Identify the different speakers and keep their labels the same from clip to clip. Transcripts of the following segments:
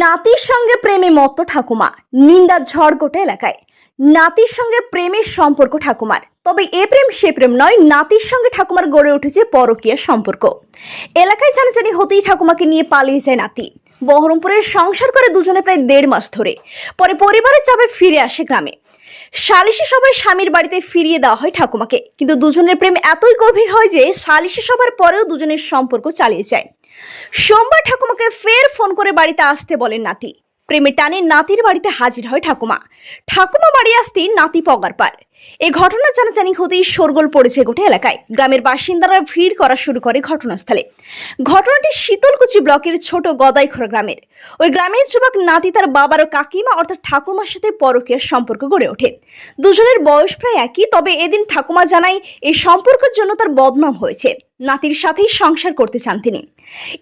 Speaker 1: নাতির সঙ্গে প্রেমে মত্ত ঠাকুমা, নিন্দা ঝড় গোটা এলাকায়। নাতির সঙ্গে প্রেমের সম্পর্ক ঠাকুমার। তবে এ প্রেম সে প্রেম নয়, নাতির সঙ্গে ঠাকুমার গড়ে উঠেছে পরকীয়ার সম্পর্ক। এলাকায় জানাজানি হতেই ঠাকুমাকে নিয়ে পালিয়ে যায় নাতি। বহরমপুরের সংসার করে দুজনে প্রায় দেড় মাস ধরে। পরে পরিবারের চাপে ফিরে আসে গ্রামে। সালিশি সভায় স্বামীর বাড়িতে ফিরিয়ে দেওয়া হয় ঠাকুমাকে। কিন্তু দুজনের প্রেম এতই গভীর হয় যে সালিশি সভার পরেও দুজনের সম্পর্ক চালিয়ে যায়। সোমবার ঠাকুমাকে ফের ফোন করে বাড়িতে আসতে বলেন নাতি। প্রেমে টানে নাতির বাড়িতে হাজির হয় ঠাকুমা। ঠাকুমা বাড়ি আসতেই নাতি পগার পার এই ঘটনা জানাজানি হতেই শোরগোল পড়েছে গোটা এলাকায়। গ্রামের বাসিন্দারা ভিড় করা শুরু করে ঘটনাস্থলে। ঘটনাটি শীতলকুচি ব্লকের ছোট গদাইখোরা গ্রামের। ওই গ্রামের যুবক নাতি তার বাবার ও কাকিমা অর্থাৎ ঠাকুমার সাথে পরকীয়ার সম্পর্ক গড়ে ওঠে। দুজনের বয়স প্রায় একই, তবে এদিন ঠাকুমা জানায় এই সম্পর্কের জন্য তার বদনাম হয়েছে। নাতির সাথেই সংসার করতে চান তিনি।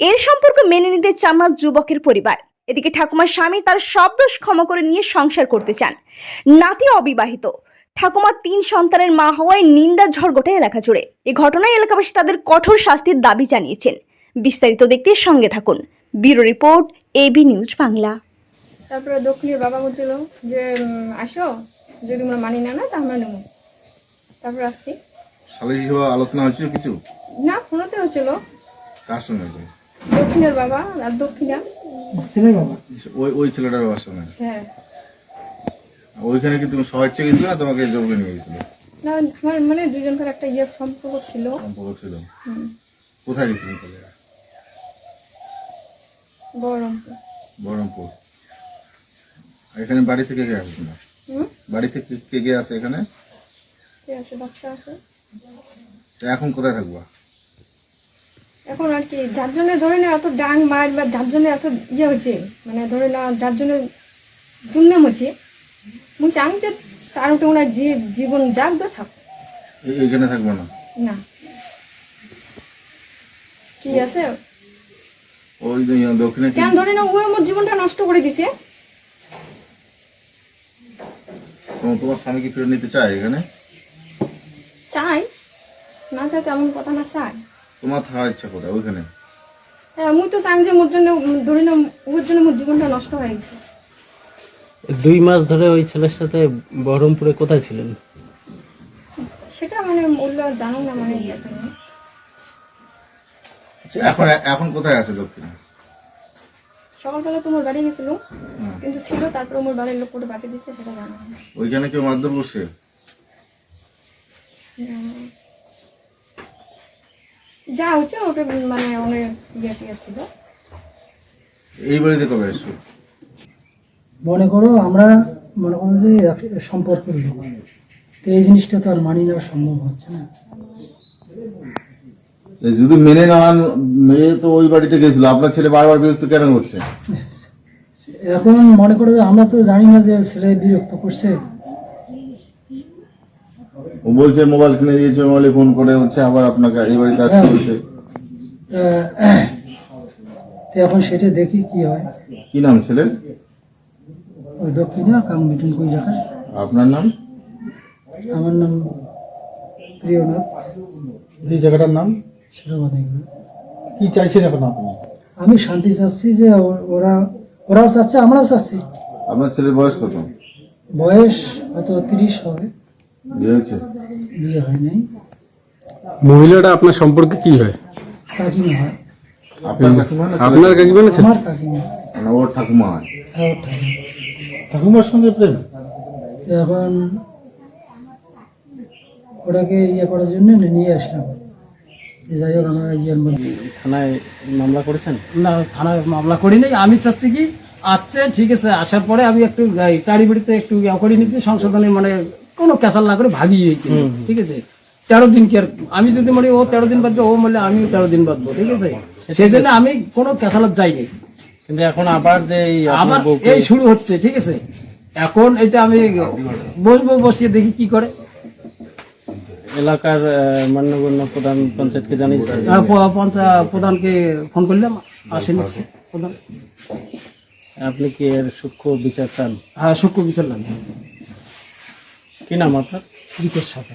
Speaker 1: এর সম্পর্ক মেনে নিতে চান না যুবকের পরিবার। এদিকে ঠাকুমার স্বামী তার সব দোষ ক্ষমা করে নিয়ে সংসার করতে চান। নাতি অবিবাহিত। ঠাকুমা তিন সন্তানের মা হওয়ায় নিন্দা ঝড় গোটা এলাকা জুড়ে। এ ঘটনায় এলাকাবাসী তাদের কঠোর শাস্তির দাবি জানিয়েছেন। বিস্তারিত দেখতে সঙ্গে থাকুন। Bureau report AB news Bangla.
Speaker 2: তারপরে দক্ষিণের বাবা বলছিল যে আসো যদি আমরা মানি না না তা আমরা নেব। তারপর আসছি।
Speaker 3: সালিশি সভা আলোচনা হয়েছিল কিছু?
Speaker 2: না ফোনতে হচ্ছিল।
Speaker 3: কার সঙ্গে?
Speaker 2: দক্ষিণের বাবা আর দক্ষিণা।
Speaker 3: ওই ওই ছেলেটার বাবার সঙ্গে।
Speaker 2: হ্যাঁ।
Speaker 3: ওইখানে কি তুমি সহায় চেয়ে গেছিলে না তোমাকে করে নিয়ে গেছিলে?
Speaker 2: না আমার মানে দুজনকার একটা ইয়ে সম্পর্ক ছিল।
Speaker 3: সম্পর্ক ছিল।
Speaker 2: হুম,
Speaker 3: কোথায় গেছিলেন তাহলে?
Speaker 2: বহরমপুর।
Speaker 3: বহরমপুর। এখানে বাড়ি থেকে কে আসে তোমার?
Speaker 2: হুম?
Speaker 3: বাড়ি থেকে কে কে আছে এখানে?
Speaker 2: ঠিক আছে বাচ্চা আছে
Speaker 3: এখন কোথায় থাকবা?
Speaker 2: এখন আর কি যার জন্য ধরে না এত ডাং মার বা যার জন্য এত ইয়ে হচ্ছে মানে ধরে না যার জন্য দুর্নাম হচ্ছে থাক।
Speaker 3: এইখানে থাকব না?
Speaker 2: না। কি আছে?
Speaker 3: ওই দক্ষিণে
Speaker 2: কেন ধরে না ও আমার জীবনটা নষ্ট করে দিছে।
Speaker 3: তোমার স্বামী কি ফেরত নিতে চায় এখানে?
Speaker 2: চাই। না চাই তেমন কথা না চাই।
Speaker 3: তোমার থাকার ইচ্ছা কোথায়? ওইখানে?
Speaker 2: হ্যাঁ মুই তো চাং যে মোর জন্য ধরে না ওর জন্য মোর জীবনটা নষ্ট হয়ে গেছে।
Speaker 4: দুই মাস ধরে ওই ছেলের সাথে বহরমপুরে কোথায় ছিলেন?
Speaker 2: সেটা মানে ওগুলো জানো না মানে
Speaker 3: এখন এখন কোথায় আছে দক্ষিণে?
Speaker 2: সকালবেলা তোমার বাড়ি গেছিল কিন্তু ছিল তারপরে আমার বাড়ির লোক করে পাঠিয়ে দিচ্ছে সেটা জানো
Speaker 3: ওইখানে কেউ মারধর করছে?
Speaker 2: যা হচ্ছে ওটা মানে অনেক ইয়ে ছিল
Speaker 3: এই বাড়িতে কবে আসছো
Speaker 5: মনে করো আমরা মনে করো যে সম্পর্কের লোক তো এই জিনিসটা তো আর মানি নেওয়া সম্ভব হচ্ছে না।
Speaker 3: যদি মেনে নেওয়ান মেয়ে তো ওই বাড়িতে গেছিল আপনার ছেলে বারবার বিরক্ত কেন করছে?
Speaker 5: এখন মনে করো যে আমরা তো জানি না যে ছেলে বিরক্ত করছে।
Speaker 3: ও বলছে মোবাইল কিনে দিয়েছে মোবাইলে ফোন করে হচ্ছে আবার আপনাকে এই বাড়িতে আসতে বলছে।
Speaker 5: আহ, তো এখন সেটা দেখি কি হয়।
Speaker 3: কি নাম ছেলের?
Speaker 5: ওই দক্ষিণে কাম মিটুন কই জায়গায়
Speaker 3: আপনার নাম?
Speaker 5: আমার নাম প্রিয়নাথ।
Speaker 6: এই জায়গাটার নাম?
Speaker 5: ছিল
Speaker 6: কি চাইছেন এখন আপনি?
Speaker 5: আমি শান্তি চাচ্ছি যে ওরা ওরাও চাচ্ছে আমরাও চাচ্ছি।
Speaker 3: আপনার ছেলের বয়স কত?
Speaker 5: বয়স হয়তো তিরিশ হবে।
Speaker 3: বিয়ে হয়েছে?
Speaker 5: বিয়ে হয় নাই।
Speaker 4: মহিলাটা আপনার সম্পর্কে কি হয়?
Speaker 5: কাকিমা হয়।
Speaker 3: আপনার কাকিমা
Speaker 4: আপনার? কাকিমা না
Speaker 5: আমার কাকিমা।
Speaker 3: মানে ওর ঠাকুমা হয়।
Speaker 5: হ্যাঁ ওর ঠাকুমা।
Speaker 6: ঠাকুমার সঙ্গে প্রেম?
Speaker 5: এখন ওটাকে ইয়ে করার জন্য নিয়ে আসলাম। যাই হোক আমরা ইয়ে
Speaker 4: থানায় মামলা করেছেন?
Speaker 7: না থানায় মামলা করি নাই। আমি চাচ্ছি কি আসছে ঠিক আছে আসার পরে আমি একটু টাড়ি বাড়িতে একটু ইয়া করে নিচ্ছি সংশোধনে মানে কোনো ক্যাসাল না করে ভাগিয়ে ঠিক আছে? তেরো দিন কি আর আমি যদি মানে ও তেরো দিন বাঁধবে ও বললে আমিও তেরো দিন বাঁধবো ঠিক আছে? সেই জন্য আমি কোনো ক্যাসালত যাইনি।
Speaker 4: কিন্তু এখন আবার যে এই
Speaker 7: আমার এই শুরু হচ্ছে ঠিক আছে? এখন এটা আমি বসবো বসিয়ে দেখি কি করে।
Speaker 4: এলাকার মান্যগণ্য প্রধান পঞ্চায়েতকে জানিয়েছে
Speaker 7: পঞ্চায়েত প্রধানকে ফোন করলাম আসেনি প্রধান।
Speaker 4: আপনি কি এর সূক্ষ্ম বিচার চান?
Speaker 7: হ্যাঁ সূক্ষ্ম বিচার লাগবে।
Speaker 4: কি নাম আপনার?
Speaker 7: বিকেশ সাথে